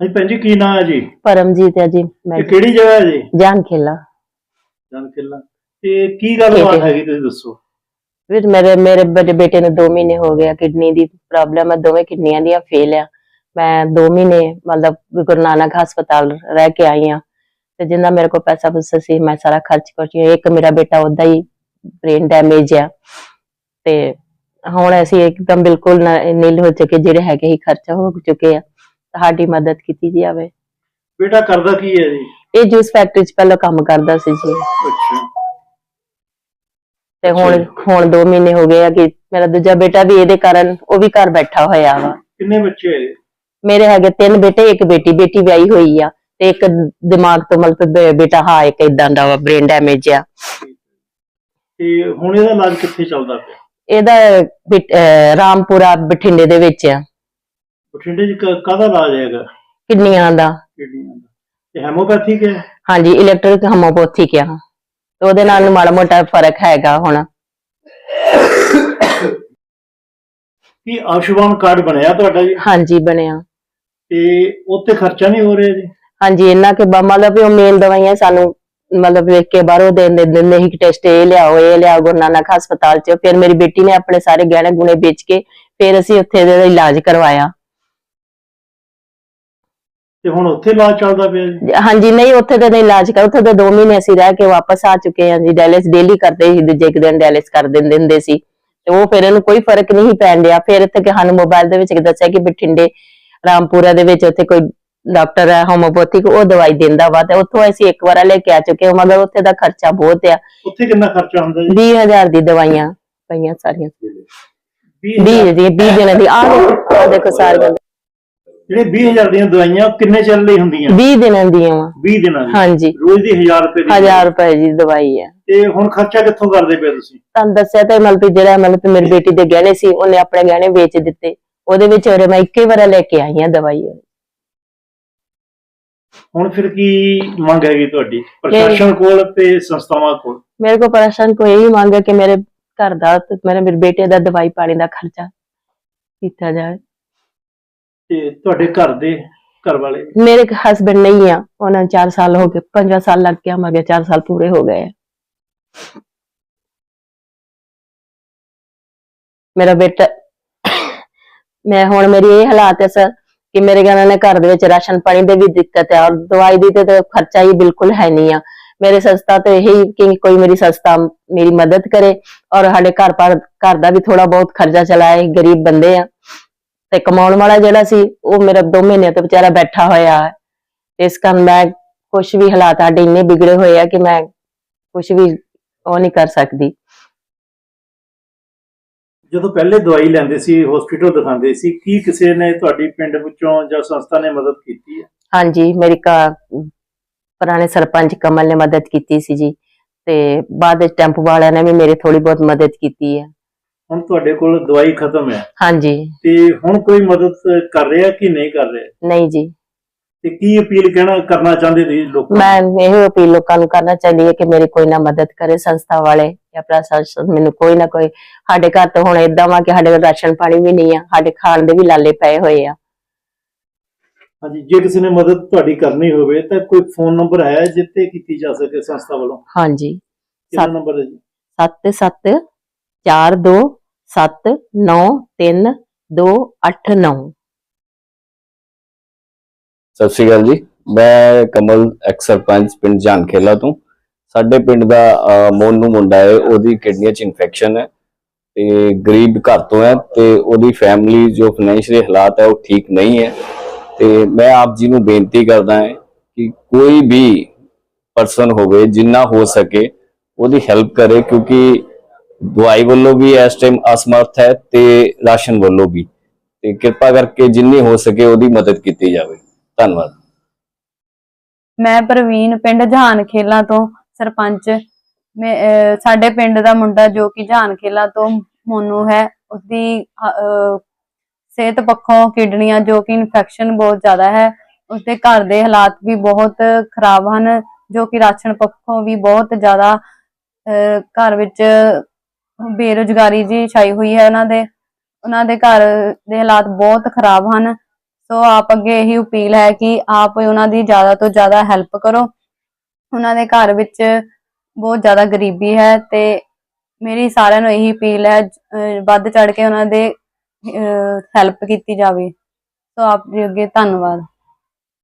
ਹਾਂਜੀ ਭੈਣ ਜੀ ਕੀ ਨਾਮ ਹੈ ਜੀ? ਪਰਮਜੀਤ ਹੈ ਜੀ ਮੈਂ ਇਹ ਕਿਹੜੀ ਜਗ੍ਹਾ ਹੈ ਜੀ? ਜਾਨ ਖੇਲਾ ਜਾਨ ਕਿਲਾ ਤੇ ਕੀ ਗੱਲਬਾਤ ਹੈਗੀ ਤੁਸੀਂ ਦੱਸੋ? ਫਿਰ ਮੇਰੇ ਮੇਰੇ ਬੜੇ ਬੇਟੇ ਨੂੰ 2 ਮਹੀਨੇ ਹੋ ਗਿਆ ਕਿਡਨੀ ਦੀ ਪ੍ਰੋਬਲਮ ਹੈ ਦੋਵੇਂ ਕਿਡਨੀਆਂ ਦੀਆਂ ਫੇਲ ਆ। ਮੈਂ 2 ਮਹੀਨੇ ਮਤਲਬ ਗੁਰੂ ਨਾਨਕ ਹਸਪਤਾਲ ਰਹਿ ਕੇ ਆਈ ਆ। ਤੇ ਜਿੰਨਾ ਮੇਰੇ ਕੋਲ ਪੈਸਾ ਪੁੱਸਾ ਸੀ ਮੈਂ ਸਾਰਾ ਖਰਚ ਕਰ ਚੁੱਕੀ ਹਾਂ। ਇੱਕ ਮੇਰਾ ਬੇਟਾ ਉਦਾਂ ਹੀ ਬ੍ਰੇਨ ਡੈਮੇਜ ਆ। ਤੇ ਹੁਣ ਅਸੀਂ ਇੱਕਦਮ ਬਿਲਕੁਲ ਨ- ਨੀਲ ਹੋ ਚੁੱਕੇ ਜਿਹੜੇ ਹੈਗੇ ਹੀ ਖਰਚਾ ਹੋ ਚੁੱਕੇ ਆ। ਤੁਹਾਡੀ ਮਦਦ ਕੀਤੀ ਜਾਵੇ। ਬੇਟਾ ਕਰਦਾ ਕੀ ਹੈ ਜੀ? ਇਹ ਜੂਸ ਫੈਕਟਰੀ 'ਚ ਪਹਿਲਾਂ ਕੰਮ ਕਰਦਾ ਸੀ ਜੀ। ਅੱਛਾ। ਤੇ ਹੁਣ ਹੁਣ 2 ਮਹੀਨੇ ਹੋ ਗਏ ਆ ਕਿ ਮੇਰਾ ਦੂਜਾ ਬੇਟਾ ਵੀ ਇਹਦੇ ਕਾਰਨ ਉਹ ਵੀ ਘਰ ਬੈਠਾ ਹੋਇਆ ਵਾ। ਕਿੰਨੇ ਬੱਚੇ ਹੈ ਮੇਰੇ ਹੈਗੇ ਤਿੰਨ ਬੇਟੇ ਇੱਕ ਬੇਟੀ ਬੇਟੀ ਵਿਆਹੀ ਹੋਈ ਆ ਤੇ ਇੱਕ ਦਿਮਾਗ ਤੋਂ ਮਤਲਬ ਬੇਟਾ ਹਾਂ ਇੱਕ ਇਦਾਂ ਦਾ ਵਾ ਬ੍ਰੇਨ ਡੈਮੇਜ ਆ। ਤੇ ਹੁਣ ਇਹਦਾ ਇਲਾਜ ਕਿੱਥੇ ਚੱਲਦਾ ਪਿਆ? ਇਹਦਾ ਰਾਮਪੁਰਾ ਬਠਿੰਡੇ ਦੇ ਵਿੱਚ ਆ। ਬਠਿੰਡੇ ਚ ਕ- ਕਾਹਦਾ ਇਲਾਜ ਹੈਗਾ? ਕਿਡਨੀਆਂ ਦਾ। ਕਿਡਨੀਆਂ ਦਾ। ਇਹ ਹੈਮੋਪੈਥਿਕ ਹੈ? ਹਾਂਜੀ ਇਲੈਕਟ੍ਰਿਕ ਹੋਮੋਪੈਥਿਕ ਆ। ਤੇ ਉਹਦੇ ਨਾਲ ਮਾੜਾ ਮੋਟਾ ਫ਼ਰਕ ਹੈਗਾ ਹੁਣ। ਕੀ ਆਯੁਸ਼ਮਾਨ ਕਾਰਡ ਬਣਿਆ ਤੁਹਾਡਾ ਜੀ? ਹਾਂਜੀ ਬਣਿਆ। ਤੇ ਉੱਤੇ ਖਰਚਾ ਨਹੀਂ ਹੋ ਰਿਹਾ ਜੀ? ਹਾਂਜੀ ਇਹਨਾਂ ਕੇ ਬ- ਮਤਲਬ ਵੀ ਉਹ ਮੇਲ ਦਵਾਈਆਂ ਸਾਨੂੰ ਮਤਲਬ ਲਿਖ ਕੇ ਬਾਹਰੋਂ ਦੇ ਦੇ ਦਿੰਦੇ ਸੀ ਕਿ ਟੈਸਟ ਇਹ ਲਿਆਓ ਇਹ ਲਿਆਓ ਗੁਰੂ ਨਾਨਕ ਹਸਪਤਾਲ ਚ। ਫਿਰ ਮੇਰੀ ਬੇਟੀ ਨੇ ਆਪਣੇ ਸਾਰੇ ਗਹਿਣੇ ਗੁਣੇ ਵੇਚ ਕੇ ਫਿਰ ਅਸੀਂ ਉੱਥੇ ਇਹਦਾ ਇਲਾਜ ਕਰਵਾਇਆ। ਤੇ ਹੁਣ ਉੱਥੇ ਇਲਾਜ ਚੱਲਦਾ ਪਿਆ ਜੀ? ਹਾਂਜੀ ਨਹੀਂ ਉੱਥੇ ਤਾਂ ਨਹੀਂ ਇਲਾਜ ਕਰ ਉੱਥੇ ਤਾਂ 2 ਮਹੀਨੇ ਅਸੀਂ ਰਹਿ ਕੇ ਵਾਪਸ ਆ ਚੁੱਕੇ ਹਾਂ ਜੀ। ਡਾਇਲਿਸ ਡੇਲੀ ਕਰਦੇ ਸੀ ਦੂਜੇ ਇੱਕ ਦਿਨ ਡਾਇਲਿਸ ਕਰ ਦਿੰਦੇ ਹੁੰਦੇ ਸੀ। ਤੇ ਉਹ ਫਿਰ ਇਹਨੂੰ ਕੋਈ ਫ਼ਰਕ ਨਹੀਂ ਪੈਣ ਡਿਆ। ਫਿਰ ਇੱਥੇ ਕਿ ਸਾਨੂੰ ਮੋਬਾਈਲ ਦੇ ਵਿੱਚ ਦੱਸਿਆ ਕਿ ਬਠਿੰਡੇ ਰਾਮਪੁਰਾ ਦੇ ਵਿੱਚ ਉੱਥੇ ਕੋਈ ਡਾਕਟਰ ਹੈ ਹੋਮੋਪੈਥਿਕ ਉਹ ਦਵਾਈ ਦਿੰਦਾ ਵਾ ਤੇ ਉੱਥੋਂ ਅਸੀਂ ਇੱਕ ਵਾਰ ਲੈ ਕੇ ਆ ਚੁੱਕੇ ਹਾਂ ਮਗਰ ਉੱਥੇ ਦਾ ਖਰਚਾ ਬਹੁਤ ਆ। ਉੱਥੇ ਕਿੰਨਾ ਖਰਚਾ ਹੁੰਦਾ ਜੀ? 20000 ਦੀ ਦਵਾਈਆਂ ਪਈਆਂ ਸਾਰੀਆਂ। 20 20 ਦੀ 20 ਦਿਨਾਂ ਦੀ। ਆਹ ਦੇਖੋ ਆਹ ਦੇਖੋ ਸਾਰੀਆਂ। ਜਿਹੜੇ 20000 ਦੀਆਂ ਦਵਾਈਆਂ ਉਹ ਕਿੰਨੇ ਚੱਲ ਲਈ ਹੁੰਦੀਆਂ? 20 ਦਿਨਾਂ ਦੀਆਂ ਵਾ। 20 ਦਿਨਾਂ ਦੀ ਹਾਂਜੀ। ਰੋਜ਼ ਦੀ 1000 ਰੁਪਏ ਦੀ 1000 ਰੁਪਏ ਦੀ ਦਵਾਈ ਹੈ ਤੇ ਹੁਣ ਖਰਚਾ ਕਿੱਥੋਂ ਕਰਦੇ ਪਏ ਤੁਸੀਂ? ਤੁਹਾਨੂੰ ਦੱਸਿਆ ਤਾਂ ਮਤਲਬ ਵੀ ਜਿਹੜਾ ਮਤਲਬ ਵੀ ਮੇਰੀ ਬੇਟੀ ਦੇ ਗਹਿਣੇ ਸੀ ਉਹਨੇ ਆਪਣੇ ਗਹਿਣੇ ਵੇਚ ਦਿੱਤੇ। ਉਹਦੇ ਵਿੱਚ ਉਹਰੇ ਮੈਂ ਇੱਕੇ ਵਾਰ ਲੈ ਕੇ ਆਈ ਦਵਾਈ ਹੁਣ ਫਿਰ ਕੀ ਮੰਗ ਹੈਗੀ ਤੁਹਾਡੀ? ਪ੍ਰਸ਼ਾਸਨ ਕੋਲ ਤੇ ਸੰਸਥਾਵਾਂ ਕੋਲ? ਮੇਰੇ ਕੋਲ ਪ੍ਰਸ਼ਾਸਨ ਕੋ ਇਹੀ ਮੰਗ ਹੈ ਕਿ ਮੇਰੇ ਘਰ ਦਾ ਤੇ ਮੇਰੇ ਮੇਰੇ ਬੇਟੇ ਦਾ ਦਵਾਈ ਪਾਣੀ ਦਾ ਖਰਚਾ ਕੀਤਾ ਜਾਵੇ। ਤੇ ਤੁਹਾਡੇ ਘਰ ਦੇ ਘਰ ਵਾਲੇ? ਮੇਰੇ ਹਸਬੰਡ ਨਹੀਂ ਆ। ਉਹਨਾਂ ਨੂੰ 4 ਸਾਲ ਹੋ ਗਏ। 5 ਸਾਲ ਲੱਗ ਗਿਆ ਮਰ 4 ਸਾਲ ਪੂਰੇ ਹੋ ਗਏ ਮੇਰਾ ਬੇਟਾ, ਮੈਂ ਹੁਣ ਮੇਰੀ ਇਹ ਹਾਲਾਤ ਹੈ ਸਰ, ਕਿ ਮੇਰੇ ਘਰ ਨੇ ਘਰ ਦੇ ਵਿੱਚ ਰਾਸ਼ਨ ਪਾਣੀ ਦੇ ਵੀ ਦਿੱਕਤ ਹੈ ਔਰ ਦਵਾਈ ਦੀ ਤੇ ਖਰਚਾ ਹੀ ਬਿਲਕੁਲ ਹੈ ਨਹੀਂ ਆ। ਮੇਰੇ ਸੰਸਥਾ ਤੇ ਇਹੀ ਕਿ ਕੋਈ ਮੇਰੀ ਸੰਸਥਾ ਮੇਰੀ ਮਦਦ ਕਰੇ ਔਰ ਸਾਡੇ ਘਰ ਪਰ ਘਰ ਦਾ ਵੀ ਥੋੜਾ ਬਹੁਤ ਖਰਚਾ ਚਲਾਏ, ਗਰੀਬ ਬੰਦੇ ਆ। ਤੇ ਕਮਾਉਣ ਵਾਲਾ ਜਿਹੜਾ ਸੀ ਉਹ ਮੇਰਾ 2 ਮਹੀਨੇ ਤੋਂ ਵਿਚਾਰਾ ਬੈਠਾ ਹੋਇਆ ਹੈ। ਇਸ ਕਾਰਨ ਮੈਂ ਕੁਝ ਵੀ ਹਾਲਾਤ ਸਾਡੇ ਇੰਨੇ ਵਿਗੜੇ ਹੋਏ ਆ ਕਿ ਮੈਂ ਕੁਝ ਵੀ ਉਹ ਨਹੀਂ ਕਰ ਸਕਦੀ। ਜਦੋਂ ਪਹਿਲੇ ਦਵਾਈ ਲੈਂਦੇ ਸੀ ਹਸਪੀਟਲ ਦਿਖਾਉਂਦੇ ਸੀ ਕੀ ਕਿਸੇ ਨੇ ਤੁਹਾਡੀ ਪਿੰਡ ਵਿੱਚੋਂ ਜਾਂ ਸੰਸਥਾ ਨੇ ਮਦਦ ਕੀਤੀ ਹੈ? ਹਾਂਜੀ ਮੇਰੀ ਕਾ ਪੁਰਾਣੇ ਸਰਪੰਚ ਕਮਲ ਨੇ ਮਦਦ ਕੀਤੀ ਸੀ ਜੀ ਤੇ ਬਾਅਦ ਵਿੱਚ ਟੈਂਪੂ ਵਾਲਿਆਂ ਨੇ ਵੀ ਮੇਰੀ ਥੋੜੀ ਬਹੁਤ ਮਦਦ ਕੀਤੀ ਹੈ। ਹੁਣ ਤੁਹਾਡੇ ਕੋਲ ਦਵਾਈ ਖਤਮ ਹੈ। ਹਾਂਜੀ। ਤੇ ਹੁਣ ਕੋਈ ਮਦਦ ਕਰ ਰਿਹਾ ਕਿ ਨਹੀਂ ਕਰ ਰਿਹਾ? ਨਹੀਂ ਜੀ। ਤੇ ਕੀ ਅਪੀਲ ਕਹਿਣਾ ਕਰਨਾ ਚਾਹੁੰਦੇ ਤੁਸੀਂ ਲੋਕਾਂ ਨੂੰ? ਮੈਂ ਇਹ ਅਪੀਲ ਲੋਕਾਂ ਨੂੰ ਕਰਨਾ ਚਾਹੁੰਦੀ ਹਾਂ ਕਿ ਮੇਰੀ ਕੋਈ ਨਾ ਮਦਦ ਕਰੇ ਸੰਸਥਾ ਵਾਲੇ ਜਾਂ ਪ੍ਰਸ਼ਾਸਨ ਮੈਨੂੰ ਕੋਈ ਨਾ ਕੋਈ ਸਾਡੇ ਘਰ ਤੋਂ ਹੁਣ ਏਦਾਂ ਵਾ ਕਿ ਸਾਡੇ ਕੋਲ ਰਾਸ਼ਨ ਪਾਣੀ ਵੀ ਨਹੀਂ ਆ ਸਾਡੇ ਖਾਣ ਦੇ ਵੀ ਲਾਲੇ ਪਏ ਹੋਏ ਆ। ਹਾਂਜੀ ਜੇ ਕਿਸੇ ਨੇ ਮਦਦ ਤੁਹਾਡੀ ਕਰਨੀ ਹੋਵੇ ਤਾਂ ਕੋਈ ਫੋਨ ਨੰਬਰ ਹੈ ਜਿੱਤੇ ਕੀਤੀ ਜਾ ਸਕੇ ਸੰਸਥਾ ਵੱਲੋਂ? ਹਾਂਜੀ। ਕਿਹੜਾ ਸੱਤ- ਨੰਬਰ ਹੈ ਜੀ? 77 42 7 9 3 2 8 9 ਸਤਿ ਸ਼੍ਰੀ ਅਕਾਲ ਜੀ। ਮੈਂ ਕਮਲ ਐਕਸ ਸਰਪੰਚ ਪਿੰਡ ਜਾਨਖੇਲਾ ਤੋਂ। ਸਾਡੇ ਪਿੰਡ ਦਾ ਮੋਨੂ ਮੁੰਡਾ ਹੈ, ਉਹਦੀ ਕਿਡਨੀਆਂ 'ਚ ਇਨਫੈਕਸ਼ਨ ਹੈ ਤੇ ਗਰੀਬ ਘਰ ਤੋਂ ਹੈ ਤੇ ਉਹਦੀ ਫੈਮਿਲੀ ਜੋ ਫਾਈਨੈਂਸ਼ੀਅਲੀ ਹਾਲਾਤ ਹੈ ਉਹ ਠੀਕ ਨਹੀਂ ਹੈ। ਤੇ ਮੈਂ ਆਪ ਜੀ ਨੂੰ ਬੇਨਤੀ ਕਰਦਾ ਹਾਂ ਕਿ ਕੋਈ ਵੀ ਪਰਸਨ ਹੋਵੇ, ਜਿੰਨਾ ਹੋ ਸਕੇ, ਉਹਦੀ ਹੈਲਪ ਕਰੇ ਕਿਉਂਕਿ ਦਵਾਈ ਵੱਲੋਂ ਵੀ ਇਸ ਟਾਈਮ ਅਸਮਰਥ ਹੈ ਤੇ ਰਾਸ਼ਨ ਵੱਲੋਂ ਵੀ। ਤੇ ਕਿਰਪਾ ਕਰਕੇ ਜਿੰਨੀ ਹੋ ਸਕੇ ਉਹਦੀ ਮਦਦ ਕੀਤੀ ਜਾਵੇ। ਧੰਨਵਾਦ। ਮੈਂ ਪ੍ਰਵੀਨ, ਪਿੰਡ ਜਹਾਨ ਖੇਲਾ ਤੋਂ ਸਰਪੰਚ। ਸਾਡੇ ਪਿੰਡ ਦਾ ਮੁੰਡਾ ਜੋ ਕਿ ਜਹਾਨ ਖੇਲਾ ਤੋਂ ਮੋਨੂ ਹੈ, ਉਸਦੀ ਸਿਹਤ ਪੱਖੋਂ ਕਿਡਨੀਆਂ ਜੋ ਕਿ ਇਨਫੈਕਸ਼ਨ ਬਹੁਤ ਜ਼ਿਆਦਾ ਹੈ, ਉਸਦੇ ਘਰ ਦੇ ਹਾਲਾਤ ਵੀ ਬਹੁਤ ਖਰਾਬ ਹਨ, ਜੋ ਕਿ ਰਾਸ਼ਨ ਪੱਖੋਂ ਵੀ ਬਹੁਤ ਜ਼ਿਆਦਾ ਘਰ ਵਿੱਚ ਬੇਰੁਜ਼ਗਾਰੀ ਜੀ ਛਾਈ ਹੋਈ ਹੈ ਉਹਨਾਂ ਦੇ ਉਹਨਾਂ ਦੇ ਘਰ ਦੇ ਹਾਲਾਤ ਬਹੁਤ ਖਰਾਬ ਹਨ। ਸੋ ਆਪ ਅੱਗੇ ਇਹੀ ਅਪੀਲ ਹੈ ਕਿ ਆਪ ਉਹਨਾਂ ਦੀ ਜ਼ਿਆਦਾ ਤੋਂ ਜ਼ਿਆਦਾ ਹੈਲਪ ਕਰੋ। ਉਹਨਾਂ ਦੇ ਘਰ ਵਿੱਚ ਬਹੁਤ ਜ਼ਿਆਦਾ ਗਰੀਬੀ ਹੈ ਤੇ ਮੇਰੀ ਸਾਰਿਆਂ ਨੂੰ ਇਹੀ ਅਪੀਲ ਹੈ, ਅਹ ਵੱਧ ਚੜ ਕੇ ਉਹਨਾਂ ਦੇ ਹੈਲਪ ਕੀਤੀ ਜਾਵੇ। ਸੋ ਆਪ ਜੀ ਅੱਗੇ ਧੰਨਵਾਦ।